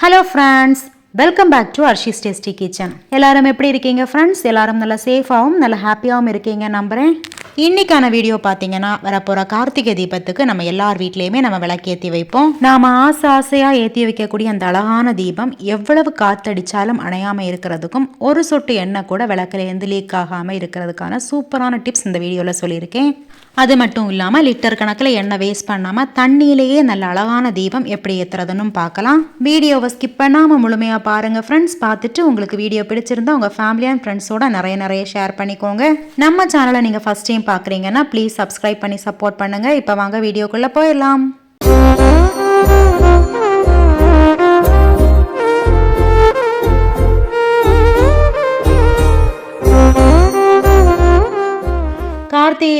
Hello friends welcome back to Arshi's tasty kitchen எல்லாரும் எப்படி இருக்கீங்க ஃப்ரெண்ட்ஸ் எல்லாரும் நல்லா சேஃபாகவும் நல்ல ஹாப்பியாகவும் இருக்கீங்க நம்புகிறேன் இன்னைக்கான வீடியோ பார்த்தீங்கன்னா வரப்போகிற கார்த்திகை தீபத்துக்கு நம்ம எல்லார் வீட்லேயுமே நம்ம விளக்கேற்றி வைப்போம். நாம் ஆசை ஆசையாக ஏற்றி வைக்கக்கூடிய அந்த அழகான தீபம் எவ்வளவு காத்தடிச்சாலும் அணையாமல் இருக்கிறதுக்கும் ஒரு சொட்டு எண்ணெய் கூட விளக்குலேருந்து லீக் ஆகாமல் இருக்கிறதுக்கான சூப்பரான டிப்ஸ் இந்த வீடியோவில் சொல்லியிருக்கேன். அது மட்டும் இல்லாமல் லிட்டர் கணக்கில் எண்ணெய் வேஸ்ட் பண்ணாமல் தண்ணியிலேயே நல்ல அழகான தீபம் எப்படி ஏற்றுறதுன்னு பார்க்கலாம். வீடியோவை ஸ்கிப் பண்ணாமல் முழுமையாக பாருங்கள் ஃப்ரெண்ட்ஸ் பார்த்துட்டு உங்களுக்கு வீடியோ பிடிச்சிருந்தா உங்கள் ஃபேமிலி அண்ட் ஃப்ரெண்ட்ஸோட நிறைய நிறைய ஷேர் பண்ணிக்கோங்க. நம்ம சேனலை நீங்கள் ஃபஸ்ட் டைம் பார்க்குறீங்கன்னா ப்ளீஸ் சப்ஸ்கிரைப் பண்ணி சப்போர்ட் பண்ணுங்கள் இப்போ வாங்க வீடியோக்குள்ளே போயிடலாம்.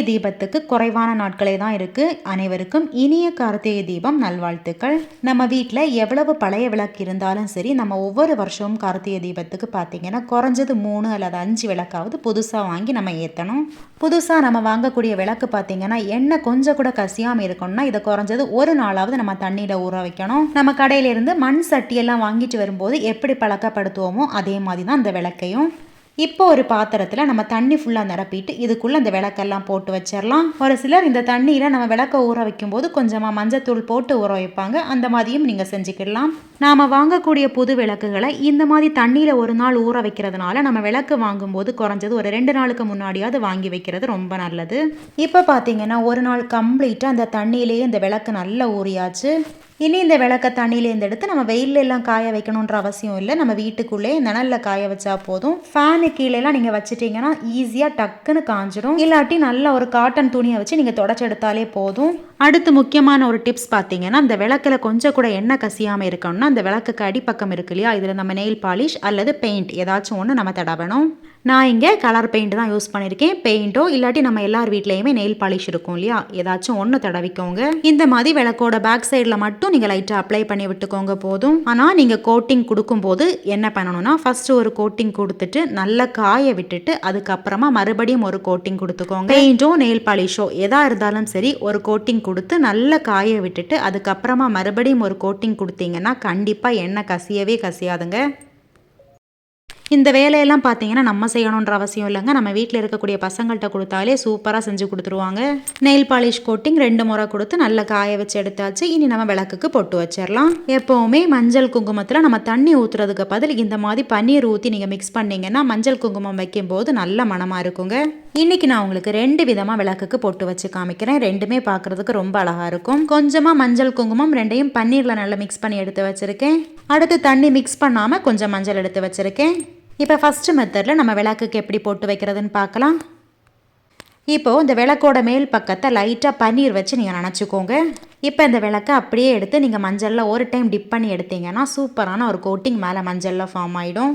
கார்த்திகை தீபத்துக்கு குறைவான நாட்களே தான் இருக்குது அனைவருக்கும் இனிய கார்த்திகை தீபம் நல்வாழ்த்துக்கள். நம்ம வீட்டில் எவ்வளவு பழைய விளக்கு இருந்தாலும் சரி நம்ம ஒவ்வொரு வருஷமும் கார்த்திகை தீபத்துக்கு பார்த்தீங்கன்னா குறைஞ்சது மூணு அல்லது அஞ்சு விளக்காவது புதுசாக வாங்கி நம்ம ஏற்றணும் புதுசாக நம்ம வாங்கக்கூடிய விளக்கு பார்த்தீங்கன்னா எண்ணெய் கொஞ்சம் கூட கசியாமல் இருக்கணும்னா இதை குறைஞ்சது ஒரு நாளாவது நம்ம தண்ணியில் ஊற வைக்கணும். நம்ம கடையிலேருந்து மண் சட்டியெல்லாம் வாங்கிட்டு வரும்போது எப்படி பழக்கப்படுத்துவோமோ அதே மாதிரி தான் அந்த விளக்கையும். இப்போ ஒரு பாத்திரத்தில் நம்ம தண்ணி ஃபுல்லாக நிரப்பிட்டு இதுக்குள்ளே அந்த விளக்கெல்லாம் போட்டு வச்சிடலாம் ஒரு சிலர் இந்த தண்ணியில் நம்ம விளக்க ஊற வைக்கும்போது கொஞ்சமாக மஞ்சத்தூள் போட்டு ஊற வைப்பாங்க. அந்த மாதிரியும் நீங்கள் செஞ்சுக்கிடலாம். நாம் வாங்கக்கூடிய புது விளக்குகளை இந்த மாதிரி தண்ணியில் ஒரு நாள் ஊற வைக்கிறதுனால நம்ம விளக்கு வாங்கும்போது குறைஞ்சது ஒரு ரெண்டு நாளுக்கு முன்னாடியாவது வாங்கி வைக்கிறது ரொம்ப நல்லது. இப்போ பார்த்தீங்கன்னா ஒரு நாள் கம்ப்ளீட்டாக அந்த தண்ணியிலேயே இந்த விளக்கு நல்லா ஊறியாச்சு. இனி இந்த விளக்க தண்ணியிலேருந்து எடுத்து நம்ம வெயில்ல எல்லாம் காய வைக்கணுன்ற அவசியம் இல்லை. நம்ம வீட்டுக்குள்ளே நிழலில் காய வச்சா போதும். ஃபேனு கீழேலாம் நீங்கள் வச்சிட்டிங்கன்னா ஈஸியாக டக்குன்னு காஞ்சிடும் இல்லாட்டி நல்ல ஒரு காட்டன் துணியை வச்சு நீங்கள் தொடச்செடுத்தாலே போதும். அடுத்து முக்கியமான ஒரு டிப்ஸ் பார்த்தீங்கன்னா அந்த விளக்கில் கொஞ்சம் கூட எண்ணெய் கசியாமல் இருக்கணும்னா அந்த விளக்குக்கு அடிப்பக்கம் இருக்கு இல்லையா? இதில் நம்ம நெயில் பாலிஷ் அல்லது பெயிண்ட் ஏதாச்சும் ஒன்று நம்ம தடவணும். நான் இங்கே கலர் பெயிண்ட் தான் யூஸ் பண்ணியிருக்கேன் பெயிண்ட்டோ இல்லாட்டி நம்ம எல்லார் வீட்லேயுமே நெயில் பாலிஷ் இருக்கும் இல்லையா? ஏதாச்சும் ஒன்று தடவிக்கோங்க. இந்த மாதிரி விளக்கோட பேக் சைடில் மட்டும் நீங்கள் லைட்டாக அப்ளை பண்ணி விட்டுக்கோங்க போதும். ஆனால் நீங்கள் கோட்டிங் கொடுக்கும்போது என்ன பண்ணணும்னா ஃபஸ்ட்டு ஒரு கோட்டிங் கொடுத்துட்டு நல்லா காய விட்டுட்டு அதுக்கப்புறமா மறுபடியும் ஒரு கோட்டிங் கொடுத்துக்கோங்க. பெயிண்ட்டோ நெயில் பாலிஷோ எதாக இருந்தாலும் சரி ஒரு கோட்டிங் கொடுத்து நல்லா காய விட்டுட்டு அதுக்கப்புறமா மறுபடியும் ஒரு கோட்டிங் கொடுத்தீங்கன்னா கண்டிப்பாக எண்ணெய் கசியவே கசியாதுங்க. இந்த வேலையெல்லாம் பார்த்தீங்கன்னா நம்ம செய்யணுன்ற அவசியம் இல்லைங்க. நம்ம வீட்டில் இருக்கக்கூடிய பசங்கள்கிட்ட கொடுத்தாலே சூப்பராக செஞ்சு கொடுத்துருவாங்க. நெயில் பாலிஷ் கோட்டிங் ரெண்டு முறை கொடுத்து நல்லா காய வச்சு எடுத்தாச்சு. இனி நம்ம விளக்குக்கு பொட்டு வச்சிடலாம். எப்போவுமே மஞ்சள் குங்குமத்தில் நம்ம தண்ணி ஊற்றுறதுக்கு பதில் இந்த மாதிரி பன்னீர் ஊற்றி நீங்கள் மிக்ஸ் பண்ணீங்கன்னா மஞ்சள் குங்குமம் வைக்கும்போது நல்ல மனமாக இருக்குங்க. இன்னைக்கு நான் உங்களுக்கு ரெண்டு விதமாக விளக்குக்கு பொட்டு வச்சு காமிக்கிறேன். ரெண்டுமே பார்க்குறதுக்கு ரொம்ப அழகாக இருக்கும். கொஞ்சமாக மஞ்சள் குங்குமம் ரெண்டையும் பன்னீரில் நல்லா மிக்ஸ் பண்ணி எடுத்து வச்சுருக்கேன். அடுத்து தண்ணி மிக்ஸ் பண்ணாமல் கொஞ்சம் மஞ்சள் எடுத்து வச்சுருக்கேன். இப்போ ஃபஸ்ட்டு மெத்தடில் நம்ம விளக்குக்கு எப்படி போட்டு வைக்கிறதுன்னு பார்க்கலாம். இப்போது இந்த விளக்கோட மேல் பக்கத்தை லைட்டாக பன்னீர் வச்சு நீங்கள் நினச்சிக்கோங்க. இப்போ இந்த விளக்கை அப்படியே எடுத்து நீங்கள் மஞ்சளில் ஒரு டைம் டிப் பண்ணி எடுத்தீங்கன்னா சூப்பரான ஒரு கோட்டிங் மேலே மஞ்சளில் ஃபார்ம் ஆகிடும்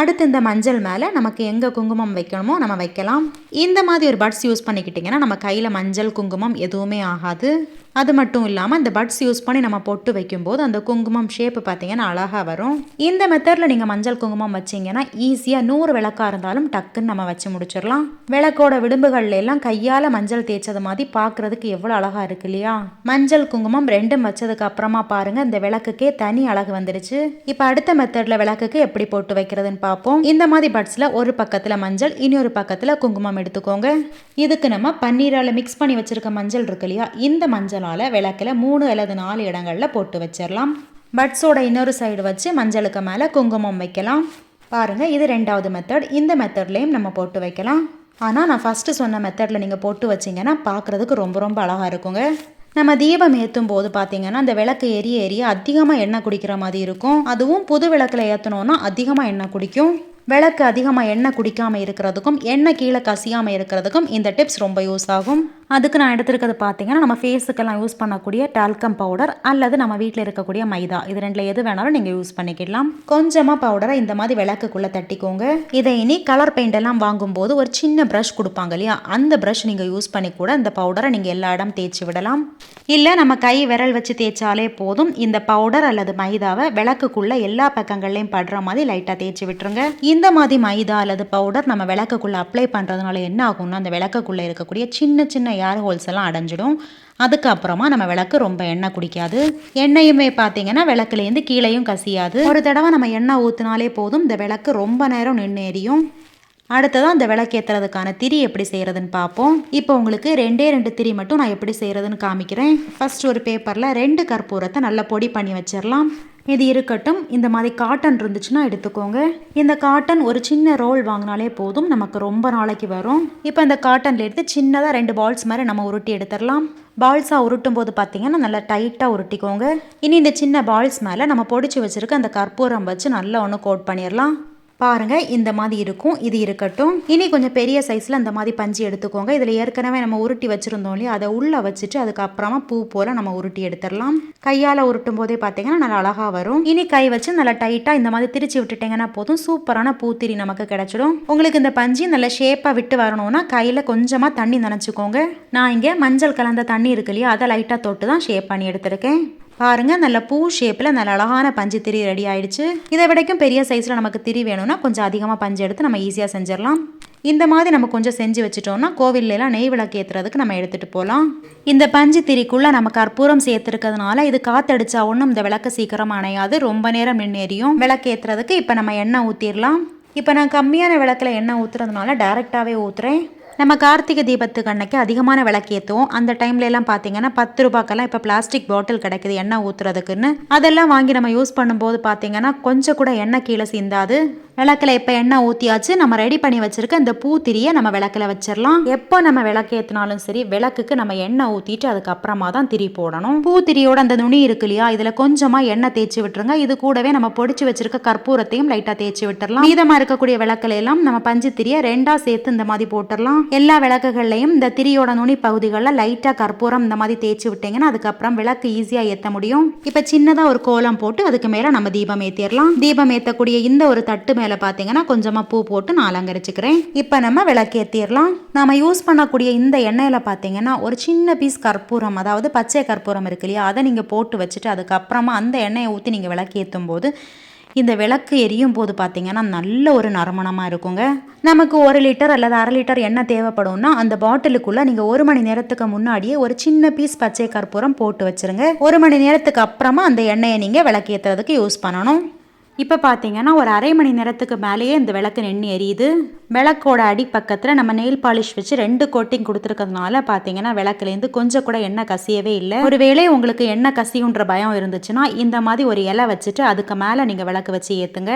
அடுத்து இந்த மஞ்சள் மேலே நமக்கு எங்கே குங்குமம் வைக்கணுமோ நம்ம வைக்கலாம். இந்த மாதிரி ஒரு பட்ஸ் யூஸ் பண்ணிக்கிட்டிங்கன்னா நம்ம கையில் மஞ்சள் குங்குமம் எதுவுமே ஆகாது. அது மட்டும் இல்லாமல் இந்த பட்ஸ் யூஸ் பண்ணி நம்ம பொட்டு வைக்கும்போது அந்த குங்குமம் ஷேப்பு பார்த்தீங்கன்னா அழகாக வரும். இந்த மெத்தடில் நீங்கள் மஞ்சள் குங்குமம் வச்சிங்கன்னா ஈஸியாக நூறு விளக்காக இருந்தாலும் டக்குன்னு நம்ம வச்சு முடிச்சிடலாம். விளக்கோட விளிம்புகள்ல எல்லாம் கையால் மஞ்சள் தேய்ச்சது மாதிரி பார்க்குறதுக்கு எவ்வளோ அழகாக இருக்கு இல்லையா? மஞ்சள் குங்குமம் ரெண்டும் வச்சதுக்கு அப்புறமா பாருங்கள் இந்த விளக்குக்கே தனி அழகு வந்துடுச்சு இப்போ அடுத்த மெத்தடில் விளக்குக்கு எப்படி போட்டு வைக்கிறதுன்னு பார்ப்போம் இந்த மாதிரி பட்ஸில் ஒரு பக்கத்தில் மஞ்சள் இன்னொரு பக்கத்தில் குங்குமம் எடுத்துக்கோங்க. இதுக்கு நம்ம பன்னீரால் மிக்ஸ் பண்ணி வச்சிருக்க மஞ்சள் இருக்கு இல்லையா? இந்த மஞ்சள் மஞ்சளால் விளக்கில் மூணு அல்லது நாலு இடங்களில் போட்டு வச்சிடலாம் பட்ஸோட இன்னொரு சைடு வச்சு மஞ்சளுக்கு மேலே குங்குமம் வைக்கலாம். பாருங்கள் இது ரெண்டாவது மெத்தட் இந்த மெத்தட்லேயும் நம்ம போட்டு வைக்கலாம். ஆனால் நான் ஃபஸ்ட்டு சொன்ன மெத்தடில் நீங்கள் போட்டு வச்சிங்கன்னா பார்க்குறதுக்கு ரொம்ப ரொம்ப அழகாக இருக்குங்க. நம்ம தீபம் ஏற்றும் போது பார்த்தீங்கன்னா அந்த விளக்கு எரிய எரிய அதிகமாக எண்ணெய் குடிக்கிற மாதிரி இருக்கும். அதுவும் புது விளக்கில் ஏற்றணுன்னா அதிகமாக எண்ணெய் குடிக்கும். விளக்கு அதிகமாக எண்ணெய் குடிக்காமல் இருக்கிறதுக்கும் எண்ணெய் கீழே கசியாமல் இருக்கிறதுக்கும் இந்த டிப்ஸ் ரொம்ப யூஸ் ஆகும். அதுக்கு நான் எடுத்துருக்கிறது பார்த்தீங்கன்னா நம்ம ஃபேஸுக்கெல்லாம் யூஸ் பண்ணக்கூடிய டால்கம் பவுடர் அல்லது நம்ம வீட்டில் இருக்கக்கூடிய மைதா. இது ரெண்டில் எது வேணாலும் நீங்கள் யூஸ் பண்ணிக்கலாம் கொஞ்சமாக பவுடரை இந்த மாதிரி விளக்குக்குள்ளே தட்டிக்கோங்க. இதை இனி கலர் பெயிண்ட் எல்லாம் வாங்கும்போது ஒரு சின்ன ப்ரஷ் கொடுப்பாங்க இல்லையா? அந்த ப்ரஷ் நீங்கள் யூஸ் பண்ணி கூட இந்த பவுடரை நீங்கள் எல்லா இடம் தேய்ச்சி விடலாம். இல்லை நம்ம கை விரல் வச்சு தேய்ச்சாலே போதும். இந்த பவுடர் அல்லது மைதாவை விளக்குக்குள்ளே எல்லா பக்கங்கள்லையும் படுற மாதிரி லைட்டாக தேய்ச்சி விட்டுருங்க. இந்த மாதிரி மைதா அல்லது பவுடர் நம்ம விளக்குக்குள்ளே அப்ளை பண்ணுறதுனால என்ன ஆகும்னா அந்த விளக்குக்குள்ளே இருக்கக்கூடிய சின்ன சின்ன ஏர் ஹோல்ஸ் எல்லாம் அடைஞ்சிடும். அதுக்கப்புறமா நம்ம விளக்கு ரொம்ப எண்ணெய் குடிக்காது. எண்ணெயுமே பார்த்தீங்கன்னா விளக்குலேருந்து கீழேயும் கசியாது. ஒரு தடவை நம்ம எண்ணெய் ஊற்றினாலே போதும். இந்த விளக்கு ரொம்ப நேரம் நின்று எரியும். அடுத்ததான் இந்த விளக்கேற்றுறதுக்கான திரி எப்படி செய்கிறதுன்னு பார்ப்போம். இப்போ உங்களுக்கு ரெண்டே ரெண்டு திரி மட்டும் நான் எப்படி செய்கிறதுன்னு காமிக்கிறேன். ஃபஸ்ட் ஒரு பேப்பரில் ரெண்டு கற்பூரத்தை நல்லா பொடி பண்ணி வச்சிடலாம். இது இருக்கட்டும் இந்த மாதிரி காட்டன் இருந்துச்சுன்னா எடுத்துக்கோங்க. இந்த காட்டன் ஒரு சின்ன ரோல் வாங்கினாலே போதும் நமக்கு ரொம்ப நாளைக்கு வரும். இப்போ இந்த காட்டனில் எடுத்து சின்னதாக ரெண்டு பால்ஸ் மாதிரி நம்ம உருட்டி எடுத்துடலாம். பால்ஸாக உருட்டும் போது பார்த்தீங்கன்னா நல்லா டைட்டாக உருட்டிக்கோங்க. இனி இந்த சின்ன பால்ஸ் மேலே நம்ம பொடிச்சு வச்சுருக்க அந்த கற்பூரம் வச்சு நல்லா ஒன்று கோட் பண்ணிடலாம். பாருங்கள் இந்த மாதிரி இருக்கும் இது இருக்கட்டும். இனி கொஞ்சம் பெரிய சைஸில் அந்த மாதிரி பஞ்சு எடுத்துக்கோங்க. இதில் ஏற்கனவே நம்ம உருட்டி வச்சுருந்தோம் இல்லையா? அதை உள்ளே வச்சுட்டு அதுக்கப்புறமா பூ போல் நம்ம உருட்டி எடுத்துடலாம். கையால் உருட்டும் போதே பார்த்தீங்கன்னா நல்லா அழகாக வரும். இனி கை வச்சு நல்லா டைட்டாக இந்த மாதிரி திரிச்சு விட்டுட்டீங்கன்னா போதும். சூப்பரான பூத்திரி நமக்கு கிடைச்சிடும். உங்களுக்கு இந்த பஞ்சு நல்ல ஷேப்பாக விட்டு வரணும்னா கையில் கொஞ்சமாக தண்ணி நினச்சிக்கோங்க. நான் இங்கே மஞ்சள் கலந்த தண்ணி இருக்கு இல்லையா? அதை லைட்டாக தொட்டு தான் ஷேப் பண்ணி எடுத்திருக்கேன். பாருங்க நல்ல பூ ஷேப்பில் நல்ல அழகான பஞ்சு திரி ரெடி ஆயிடுச்சு. இதை விடைக்கும் பெரிய சைஸில் நமக்கு திரி வேணும்னா கொஞ்சம் அதிகமாக பஞ்சு எடுத்து நம்ம ஈஸியாக செஞ்சிடலாம். இந்த மாதிரி நம்ம கொஞ்சம் செஞ்சு வச்சுட்டோம்னா கோவில்லாம் நெய் விளக்கு ஏற்றுறதுக்கு நம்ம எடுத்துகிட்டு போகலாம் இந்த பஞ்சு திரிக்குள்ளே நம்ம கற்பூரம் சேர்த்துருக்கிறதுனால இது காத்தடிச்சா ஒன்றும் இந்த விளக்கு சீக்கிரம் அணையாது ரொம்ப நேரம் நின்று விளக்கு ஏற்றுறதுக்கு இப்போ நம்ம எண்ணெய் ஊற்றிடலாம் இப்போ நான் கம்மியான விளக்கில் எண்ணெய் ஊற்றுறதுனால டேரெக்டாகவே ஊற்றுறேன் நம்ம கார்த்திகை தீபத்துக்கு அன்னைக்கு அதிகமான விளக்கு ஏற்றுவோம் அந்த டைம்ல எல்லாம் பார்த்தீங்கன்னா பத்து ரூபாய்க்கெல்லாம் இப்போ பிளாஸ்டிக் பாட்டில் கிடைக்குது எண்ணெய் ஊற்றுறதுக்குன்னு அதெல்லாம் வாங்கி நம்ம யூஸ் பண்ணும்போது பார்த்தீங்கன்னா கொஞ்சம் கூட எண்ணெய் கீழே சிந்தாது. விளக்கில் இப்போ எண்ணெய் ஊற்றியாச்சு நம்ம ரெடி பண்ணி வச்சிருக்க இந்த பூத்திரியை நம்ம விளக்கில் வச்சிடலாம் எப்போ நம்ம விளக்கு ஏற்றினாலும் சரி விளக்குக்கு நம்ம எண்ணெய் ஊற்றிட்டு அதுக்கப்புறமா தான் திரி போடணும். பூத்திரியோட அந்த நுனி இருக்கு இல்லையா இதில் கொஞ்சமாக எண்ணெய் தேய்ச்சி விட்டுருங்க. இது கூடவே நம்ம பொடிச்சு வச்சிருக்க கற்பூரத்தையும் லைட்டாக தேய்ச்சி விட்டுறலாம் மீதமாக இருக்கக்கூடிய விளக்குல எல்லாம் நம்ம பஞ்சு திரியை ரெண்டாக சேர்த்து இந்த மாதிரி போட்டுடலாம் எல்லா விளக்குகள்லையும் இந்த திரியோட நுனி பகுதிகளில் லைட்டாக கற்பூரம் இந்த மாதிரி தேய்ச்சி விட்டீங்கன்னா அதுக்கப்புறம் விளக்கு ஈஸியாக ஏற்ற முடியும். இப்போ சின்னதாக ஒரு கோலம் போட்டு அதுக்கு மேலே நம்ம தீபம் ஏற்றிடலாம் தீபம் ஏற்றக்கூடிய இந்த ஒரு தட்டு மேலே பார்த்தீங்கன்னா கொஞ்சமாக பூ போட்டு நான் அலங்கரிச்சுக்கிறேன். இப்போ நம்ம விளக்கேற்றிடலாம் நம்ம யூஸ் பண்ணக்கூடிய இந்த எண்ணெயில் பார்த்தீங்கன்னா ஒரு சின்ன பீஸ் கற்பூரம் அதாவது பச்சை கற்பூரம் இருக்கு இல்லையா? அதை நீங்கள் போட்டு வச்சுட்டு அதுக்கப்புறமா அந்த எண்ணெயை ஊற்றி நீங்கள் விளக்கு ஏற்றும் போது இந்த விளக்கு எரியும் போது பார்த்தீங்கன்னா நல்ல ஒரு நறுமணமாக இருக்குங்க. நமக்கு ஒரு லிட்டர் அல்லது அரை லிட்டர் எண்ணெய் தேவைப்படும்னா அந்த பாட்டிலுக்குள்ளே நீங்கள் ஒரு மணி நேரத்துக்கு முன்னாடியே ஒரு சின்ன பீஸ் பச்சை கற்பூரம் போட்டு வச்சுருங்க. ஒரு மணி நேரத்துக்கு அப்புறமா அந்த எண்ணெயை நீங்கள் விளக்கேற்றுறதுக்கு யூஸ் பண்ணணும். இப்போ பார்த்தீங்கன்னா ஒரு அரை மணி நேரத்துக்கு மேலேயே இந்த விளக்கு நின்று எரியுது. விளக்கோட அடிப்பக்கத்தில் நம்ம நெயில் பாலிஷ் வச்சு ரெண்டு கோட்டிங் கொடுத்துருக்கிறதுனால பார்த்தீங்கன்னா விளக்குலேருந்து கொஞ்சம் கூட எண்ணெய் கசியவே இல்லை. ஒருவேளை உங்களுக்கு எண்ணெய் கசியுன்ற பயம் இருந்துச்சுன்னா இந்த மாதிரி ஒரு இலை வச்சுட்டு அதுக்கு மேலே நீங்கள் விளக்கு வச்சு ஏற்றுங்க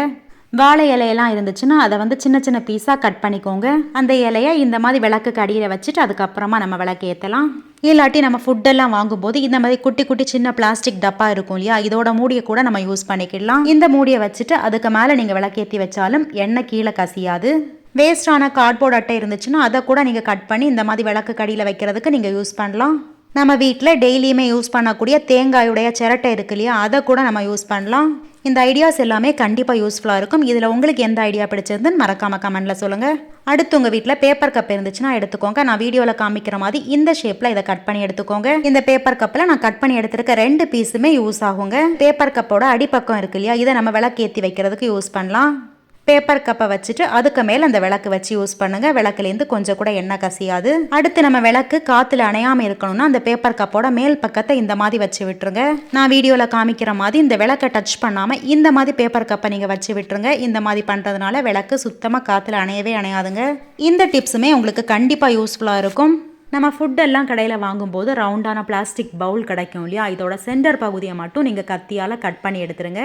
வாழை இலையெல்லாம் இருந்துச்சுன்னா அதை வந்து சின்ன சின்ன பீஸாக கட் பண்ணிக்கோங்க. அந்த இலையை இந்த மாதிரி விளக்குக்கு அடியில் வச்சுட்டு அதுக்கப்புறமா நம்ம விளக்கு ஏற்றலாம் இல்லாட்டி நம்ம ஃபுட்டெல்லாம் வாங்கும்போது இந்த மாதிரி குட்டி குட்டி சின்ன பிளாஸ்டிக் டப்பா இருக்கும் இல்லையா? இதோட மூடியை கூட நம்ம யூஸ் பண்ணிக்கிடலாம். இந்த மூடியை வச்சுட்டு அதுக்கு மேலே நீங்கள் விளக்கேற்றி வச்சாலும் எண்ணெய் கீழே கசியாது. வேஸ்டான கார்ட்போர்ட் அட்டை இருந்துச்சுன்னா அதை கூட நீங்கள் கட் பண்ணி இந்த மாதிரி விளக்கு கடியில் வைக்கிறதுக்கு நீங்கள் யூஸ் பண்ணலாம். நம்ம வீட்டில் டெய்லியுமே யூஸ் பண்ணக்கூடிய தேங்காயுடைய சிரட்டை இருக்கு இல்லையா? அதை கூட நம்ம யூஸ் பண்ணலாம். இந்த ஐடியாஸ் எல்லாமே கண்டிப்பாக யூஸ்ஃபுல்லாக இருக்கும். இதில் உங்களுக்கு எந்த ஐடியா பிடிச்சிருந்துன்னு மறக்காம கமெண்ட்டில் சொல்லுங்கள் அடுத்து உங்கள் வீட்டில் பேப்பர் கப் இருந்துச்சுன்னா எடுத்துக்கோங்க. நான் வீடியோவில் காமிக்கிற மாதிரி இந்த ஷேப்பில் இதை கட் பண்ணி எடுத்துக்கோங்க. இந்த பேப்பர் கப்பில் நான் கட் பண்ணி எடுத்திருக்க ரெண்டு பீஸுமே யூஸ் ஆகுங்க. பேப்பர் கப்போட அடிப்பக்கம் இருக்கு இல்லையா? இதை நம்ம விளக்கு ஏற்றி வைக்கிறதுக்கு யூஸ் பண்ணலாம். பேப்பர் கப்பை வச்சுட்டு அதுக்கு மேல் அந்த விளக்கு வச்சு யூஸ் பண்ணுங்க. விளக்குலேருந்து கொஞ்சம் கூட எண்ணெய் கசியாது. அடுத்து நம்ம விளக்கு காற்றுல அணையாமல் இருக்கணும்னா அந்த பேப்பர் கப்போட மேல் பக்கத்தை இந்த மாதிரி வச்சு விட்டுருங்க. நான் வீடியோவில் காமிக்கிற மாதிரி இந்த விளக்கை டச் பண்ணாமல் இந்த மாதிரி பேப்பர் கப்பை நீங்கள் வச்சு விட்டுருங்க. இந்த மாதிரி பண்ணுறதுனால விளக்கு சுத்தமாக காற்றுல அணையவே அணையாதுங்க. இந்த டிப்ஸுமே உங்களுக்கு கண்டிப்பாக யூஸ்ஃபுல்லாக இருக்கும். நம்ம ஃபுட்டெல்லாம் கடையில் வாங்கும்போது ரவுண்டான பிளாஸ்டிக் பவுல் கிடைக்கும் இல்லையா? இதோட சென்டர் பகுதியை மட்டும் நீங்கள் கத்தியால் கட் பண்ணி எடுத்துருங்க.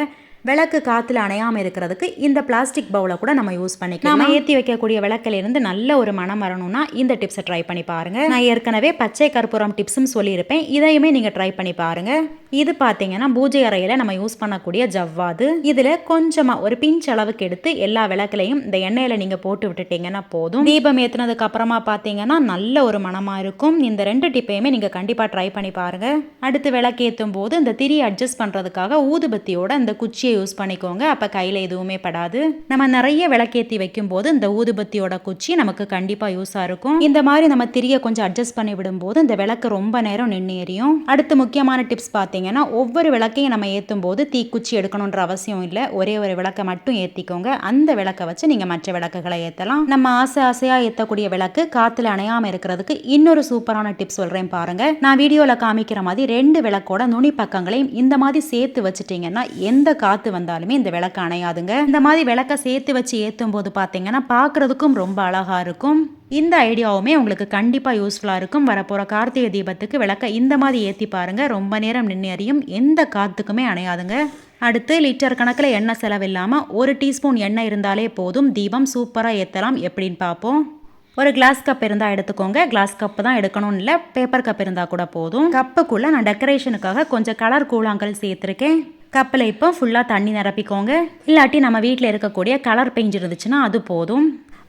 விளக்கு காற்றுல அணையாமல் இருக்கிறதுக்கு இந்த பிளாஸ்டிக் பவுலை கூட நம்ம யூஸ் பண்ணிக்கலாம். நம்ம ஏற்றி வைக்கக்கூடிய விளக்கிலிருந்து நல்ல ஒரு மனம் வரணும்னா இந்த டிப்ஸை ட்ரை பண்ணி பாருங்கள் நான் ஏற்கனவே பச்சை கற்பூரம் டிப்ஸும் சொல்லியிருப்பேன். இதையுமே நீங்கள் ட்ரை பண்ணி பாருங்கள் இது பார்த்தீங்கன்னா பூஜை அறையில் நம்ம யூஸ் பண்ணக்கூடிய ஜவ்வாது. இதில் கொஞ்சமாக ஒரு பிஞ்ச் அளவுக்கு எடுத்து எல்லா விளக்குலையும் இந்த எண்ணெயில் நீங்கள் போட்டு விட்டுட்டீங்கன்னா போதும். தீபம் ஏற்றினதுக்கு அப்புறமா பார்த்தீங்கன்னா நல்ல ஒரு மனமாக இருக்கும். இந்த ரெண்டு டிப்பையுமே நீங்கள் கண்டிப்பாக ட்ரை பண்ணி பாருங்கள் அடுத்து விளக்கு ஏற்றும் போது இந்த திரி அட்ஜஸ்ட் பண்ணுறதுக்காக ஊதுபத்தியோட இந்த குச்சியை யூஸ் பண்ணிக்கோங்க. அப்போ கையில் எதுவுமே படாது. நம்ம நிறைய விளக்கேற்றி வைக்கும்போது இந்த ஊதுபத்தியோட குச்சி நமக்கு கண்டிப்பாக யூஸாக இருக்கும். இந்த மாதிரி நம்ம திரியை கொஞ்சம் அட்ஜஸ்ட் பண்ணி விடும்போது இந்த விளக்கு ரொம்ப நேரம் நின்று எரியும். அடுத்து முக்கியமான டிப்ஸ் பார்த்தீங்கன்னா ஒவ்வொரு விளக்கையும் நம்ம ஏற்றும் போது தீக்குச்சி எடுக்கணுன்ற அவசியம் இல்லை. ஒரே ஒரு விளக்கை மட்டும் ஏற்றிக்கோங்க அந்த விளக்கை வச்சு நீங்கள் மற்ற விளக்குகளை ஏற்றலாம் நம்ம ஆசை ஆசையாக ஏற்றக்கூடிய விளக்கு காற்றுல அணையாமல் இருக்கிறதுக்கு இன்னொரு சூப்பரான டிப்ஸ் சொல்கிறேன் பாருங்க. நான் வீடியோவில் காமிக்கிற மாதிரி ரெண்டு விளக்கோட நுனி பக்கங்களையும் இந்த மாதிரி சேர்த்து வச்சுட்டிங்கன்னா எந்த காற்று வந்தாலுமே இந்த விளக்கு அணையாதுங்க. இந்த மாதிரி விளக்க சேர்த்து வச்சு ஏற்றும் போது பார்த்தீங்கன்னா பார்க்குறதுக்கும் ரொம்ப அழகாக இருக்கும். இந்த ஐடியாவுமே உங்களுக்கு கண்டிப்பாக யூஸ்ஃபுல்லாக இருக்கும். வரப்போகிற கார்த்திகை தீபத்துக்கு விளக்க இந்த மாதிரி ஏற்றி பாருங்கள் ரொம்ப நேரம் நின்று எறியும் எந்த காற்றுக்குமே அணையாதுங்க. அடுத்து லிட்டர் கணக்கில் எண்ணெய் செலவில்லாமல் ஒரு டீஸ்பூன் எண்ணெய் இருந்தாலே போதும். தீபம் சூப்பராக ஏற்றலாம் எப்படின்னு பார்ப்போம் ஒரு கிளாஸ் கப் இருந்தால் எடுத்துக்கோங்க. கிளாஸ் கப்பு தான் எடுக்கணும்னு இல்லை. பேப்பர் கப் இருந்தால் கூட போதும். கப்புக்குள்ளே நான் டெக்கரேஷனுக்காக கொஞ்சம் கலர் கூழாங்கல் சேர்த்துருக்கேன். கப்பில் இப்போ ஃபுல்லாக தண்ணி நிரப்பிக்கோங்க. இல்லாட்டி நம்ம வீட்டில் இருக்கக்கூடிய கலர் பெயிண்ட் இருந்துச்சுன்னா அது போதும்.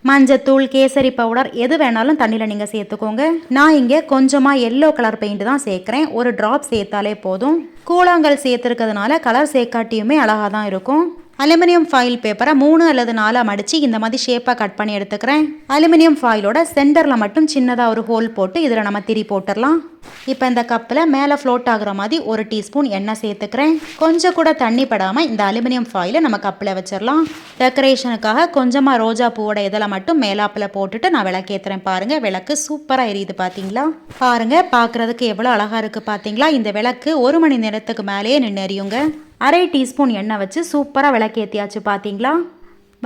மஞ்சத்தூள் கேசரி பவுடர் எது வேணாலும் தண்ணியில் நீங்கள் சேர்த்துக்கோங்க. நான் இங்கே கொஞ்சமாக எல்லோ கலர் பெயிண்ட் தான் சேர்க்குறேன். ஒரு ட்ராப் சேர்த்தாலே போதும். கூழாங்கல் சேர்த்துருக்கிறதுனால கலர் சேர்க்காட்டியுமே அழகாக தான் இருக்கும். அலுமினியம் ஃபாயில் பேப்பரை மூணு அல்லது நாலாக மடித்து இந்த மாதிரி ஷேப்பாக கட் பண்ணி எடுத்துக்கிறேன். அலுமினியம் ஃபாயிலோட சென்டரில் மட்டும் சின்னதாக ஒரு ஹோல் போட்டு இதில் நம்ம திரி போட்டுடலாம் இப்போ இந்த கப்பில் மேலே ஃப்ளோட் ஆகுற மாதிரி ஒரு டீஸ்பூன் எண்ணெய் சேர்த்துக்கிறேன். கொஞ்சம் கூட தண்ணி படாமல் இந்த அலுமினியம் ஃபாயிலை நம்ம கப்பில் வச்சிடலாம் டெக்கரேஷனுக்காக கொஞ்சமாக ரோஜா பூவோட இதில் மட்டும் மேலாப்பில் போட்டுட்டு நான் விளக்கேற்றுறேன் பாருங்கள் விளக்கு சூப்பராக எரியுது பார்த்தீங்களா பாருங்கள் பார்க்குறதுக்கு எவ்வளோ அழகாக இருக்குது பார்த்தீங்களா இந்த விளக்கு ஒரு மணி நேரத்துக்கு மேலேயே நின்று எரியுங்க. அரை டீஸ்பூன் எண்ணெய் வச்சு சூப்பராக விளக்கேற்றியாச்சு பார்த்தீங்களா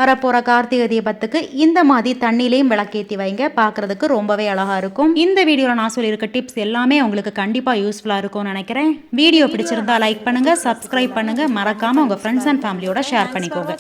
வரப்போகிற கார்த்திகை தீபத்துக்கு இந்த மாதிரி தண்ணிலையும் விளக்கேற்றி வைங்க பார்க்குறதுக்கு ரொம்பவே அழகாக இருக்கும். இந்த வீடியோவில் நான் சொல்லியிருக்க டிப்ஸ் எல்லாமே உங்களுக்கு கண்டிப்பாக யூஸ்ஃபுல்லாக இருக்கும்னு நினைக்கிறேன். வீடியோ பிடிச்சிருந்தா லைக் பண்ணுங்கள் சப்ஸ்கிரைப் பண்ணுங்கள் மறக்காமல் உங்கள் ஃப்ரெண்ட்ஸ் அண்ட் ஃபேமிலியோட ஷேர் பண்ணிக்கோங்க.